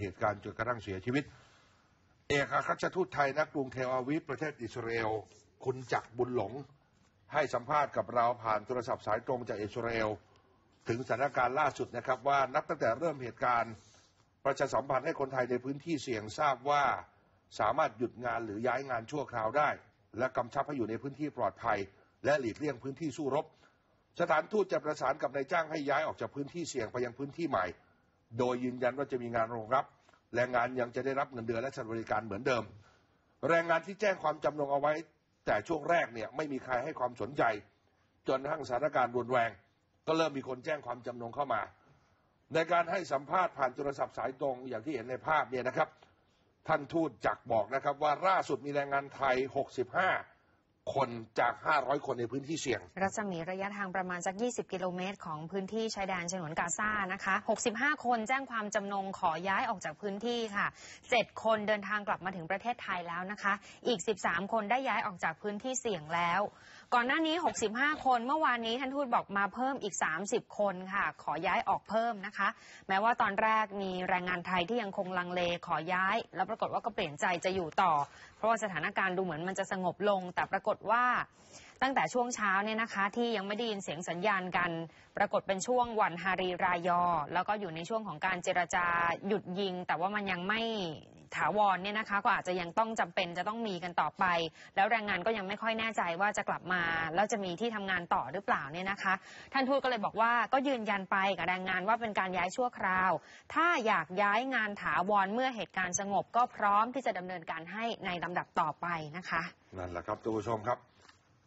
เหตุการณ์จนกระทั่งเสียชีวิต เอกอัครราชทูตไทยณกรุงเทลอาวิฟประเทศอิสราเอลคุณจักบุญหลง ให้สัมภาษณ์กับเราผ่านโทรศัพท์สายตรงจากอิสราเอลถึงสถานการณ์ล่าสุดนะครับว่านับตั้งแต่เริ่มเหตุการณ์ ประชาสัมพันธ์ให้คนไทยในพื้นที่เสี่ยงทราบว่าสามารถหยุดงานหรือย้ายงานชั่วคราวได้ และกำชับให้อยู่ในพื้นที่ปลอดภัย และหลีกเลี่ยงพื้นที่สู้รบ สถานทูตจะประสานกับนายจ้างให้ย้ายออกจากพื้นที่เสี่ยงไปยังพื้นที่ใหม่ โดยยืนยันว่าจะมีงานรองรับ แรงงานยังจะได้รับเงินเดือนและสวัสดิการเหมือนเดิม แรงงานที่แจ้งความจำนงเอาไว้ แต่ช่วงแรกเนี่ยไม่มีใครให้ความสนใจ จนกระทั่งสถานการณ์รุนแรง ก็เริ่มมีคนแจ้งความจำนงเข้ามา ในการให้สัมภาษณ์ผ่านโทรศัพท์สายตรงอย่างที่เห็นในภาพเนี่ยนะครับ ท่านทูตจักบอกนะครับว่าล่าสุดมีแรงงานไทย 65 คนจาก 500 คนในพื้นที่เสี่ยง รัศมีระยะทางประมาณสัก 20 กิโลเมตร ของพื้นที่ชายแดนฉนวนกาซานะคะ 65 คนแจ้งความจำนงขอย้ายออกจากพื้นที่ค่ะ 7 คนเดินทางกลับมาถึงประเทศไทยแล้วนะคะ อีก 13 คนได้ย้ายออกจากพื้นที่เสี่ยงแล้ว ก่อนหน้านี้ 65 คน เมื่อวานนี้ท่านทูตบอกมาเพิ่มอีก 30 คนค่ะ ขอย้ายออกเพิ่มนะคะ แม้ว่าตอนแรกมีแรงงานไทยที่ยังคงลังเลขอย้าย แล้วปรากฏว่าก็เปลี่ยนใจจะอยู่ต่อ เพราะว่าสถานการณ์ดูเหมือนมันจะสงบลง แต่ปรากฏว่า ตั้งแต่ช่วงเช้าเนี่ยนะคะ ที่ยังไม่ได้ยินเสียงสัญญาณกัน ปรากฏเป็นช่วงวันฮารีรายอ แล้วก็อยู่ในช่วงของการเจรจาหยุดยิง แต่ว่ามันยังไม่ถาวรเนี่ยนะคะ ก็อาจจะยังต้องจำเป็นจะต้องมีกันต่อไป แล้วแรงงานก็ยังไม่ค่อยแน่ใจว่าจะกลับมาแล้วจะมีที่ทำงานต่อหรือเปล่าเนี่ยนะคะ ท่านทูตก็เลยบอกว่าก็ยืนยันไปกับแรงงานว่าเป็นการย้ายชั่วคราว ถ้าอยากย้ายงานถาวรเมื่อเหตุการณ์สงบ ก็พร้อมที่จะดำเนินการให้ในลำดับต่อไปนะคะ นั่นแหละครับท่านผู้ชมครับ